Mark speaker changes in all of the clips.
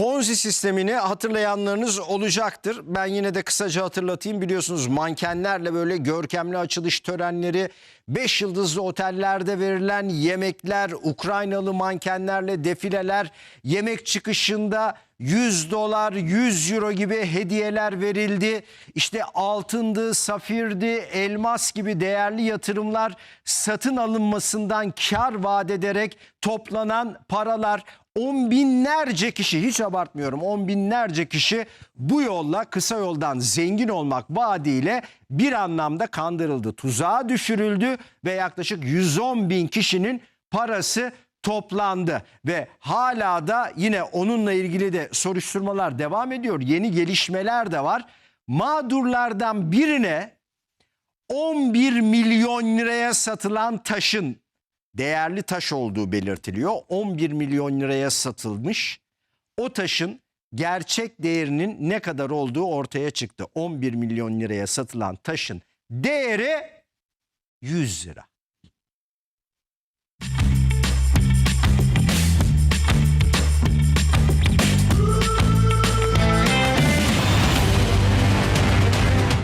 Speaker 1: Ponzi sistemini hatırlayanlarınız olacaktır. Ben yine de kısaca hatırlatayım. Biliyorsunuz mankenlerle böyle görkemli açılış törenleri, 5 yıldızlı otellerde verilen yemekler, Ukraynalı mankenlerle defileler, yemek çıkışında 100 dolar, 100 euro gibi hediyeler verildi. İşte altındı, safirdi, elmas gibi değerli yatırımlar satın alınmasından kar vaat ederek toplanan paralar on binlerce kişi hiç abartmıyorum on binlerce kişi bu yolla kısa yoldan zengin olmak vaadiyle bir anlamda kandırıldı. Tuzağa düşürüldü ve yaklaşık 110 bin kişinin parası toplandı ve hala da yine onunla ilgili de soruşturmalar devam ediyor. Yeni gelişmeler de var. Mağdurlardan birine 11 milyon liraya satılan taşın değerli taş olduğu belirtiliyor. 11 milyon liraya satılmış. O taşın gerçek değerinin ne kadar olduğu ortaya çıktı. 11 milyon liraya satılan taşın değeri 100 lira.
Speaker 2: Hı.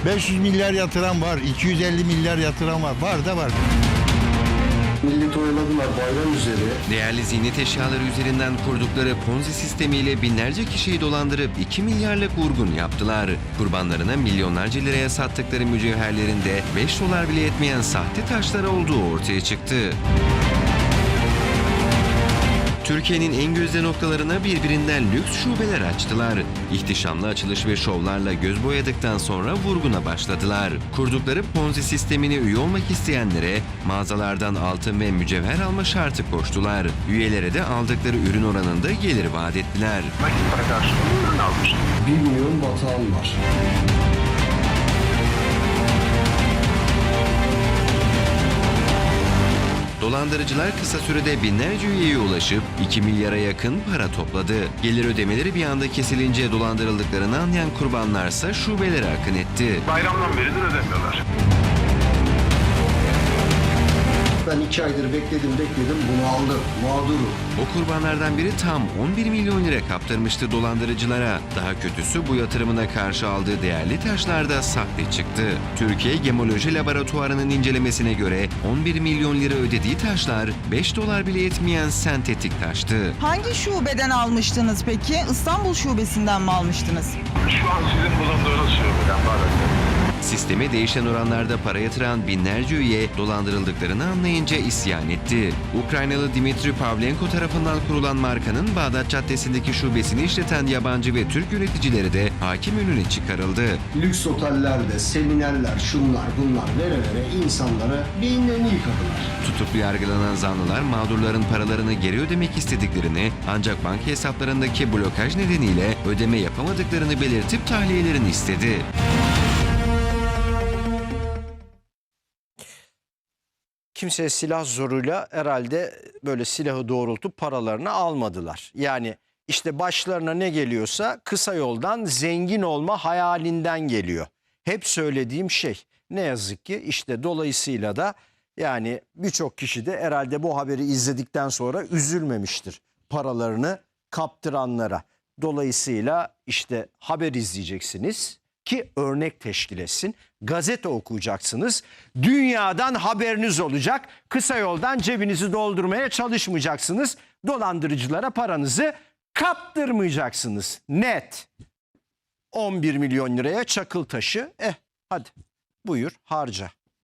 Speaker 2: 500 milyar yatıran var, 250 milyar yatıran var. Var da var.
Speaker 3: Bayram üzeri.
Speaker 4: Değerli ziynet eşyaları üzerinden kurdukları Ponzi sistemiyle binlerce kişiyi dolandırıp 2 milyarlık vurgun yaptılar. Kurbanlarına milyonlarca liraya sattıkları mücevherlerinde 5 dolar bile etmeyen sahte taşlar olduğu ortaya çıktı. Türkiye'nin en gözde noktalarına birbirinden lüks şubeler açtılar. İhtişamlı açılış ve şovlarla göz boyadıktan sonra vurguna başladılar. Kurdukları Ponzi sistemine üye olmak isteyenlere mağazalardan altın ve mücevher alma şartı koştular. Üyelere de aldıkları ürün oranında gelir vaat ettiler.
Speaker 5: nakit para karşılığında ürün almış.
Speaker 3: 1 milyon batağım var.
Speaker 4: Dolandırıcılar kısa sürede binlerce üyeye ulaşıp 2 milyara yakın para topladı. Gelir ödemeleri bir anda kesilince dolandırıldıklarını anlayan kurbanlarsa şubelere akın etti.
Speaker 5: Bayramdan beridir ödemiyorlar.
Speaker 3: Ben 2 aydır bekledim bekledim bunu aldım. Mağdurum.
Speaker 4: O kurbanlardan biri tam 11 milyon lira kaptırmıştı dolandırıcılara. Daha kötüsü bu yatırımına karşı aldığı değerli taşlar da sahte çıktı. Türkiye Gemoloji Laboratuvarı'nın incelemesine göre 11 milyon lira ödediği taşlar 5 dolar bile etmeyen sentetik taştı.
Speaker 6: Hangi şubeden almıştınız peki? İstanbul şubesinden mi almıştınız?
Speaker 5: Şu an sizin bulunduğunuz şubeden var.
Speaker 4: Sisteme değişen oranlarda para yatıran binlerce üye dolandırıldıklarını anlayınca isyan etti. Ukraynalı Dimitri Pavlenko tarafından kurulan markanın Bağdat Caddesi'ndeki şubesini işleten yabancı ve Türk yöneticileri de hakim önüne çıkarıldı.
Speaker 3: Lüks otellerde seminerler şunlar bunlar vere vere insanlara beyinlerini yıkadılar.
Speaker 4: Tutuklu yargılanan zanlılar mağdurların paralarını geri ödemek istediklerini ancak banka hesaplarındaki blokaj nedeniyle ödeme yapamadıklarını belirtip tahliyelerini istedi.
Speaker 1: Kimseye silah zoruyla herhalde böyle silahı doğrultup paralarını almadılar. Yani işte başlarına ne geliyorsa kısa yoldan zengin olma hayalinden geliyor. Hep söylediğim şey ne yazık ki işte dolayısıyla da yani birçok kişi de herhalde bu haberi izledikten sonra üzülmemiştir paralarını kaptıranlara. Dolayısıyla işte haber izleyeceksiniz ki örnek teşkil etsin. Gazete okuyacaksınız. Dünyadan haberiniz olacak. Kısa yoldan cebinizi doldurmaya çalışmayacaksınız. Dolandırıcılara paranızı kaptırmayacaksınız. Net. 11 milyon liraya çakıl taşı. Eh hadi buyur harca.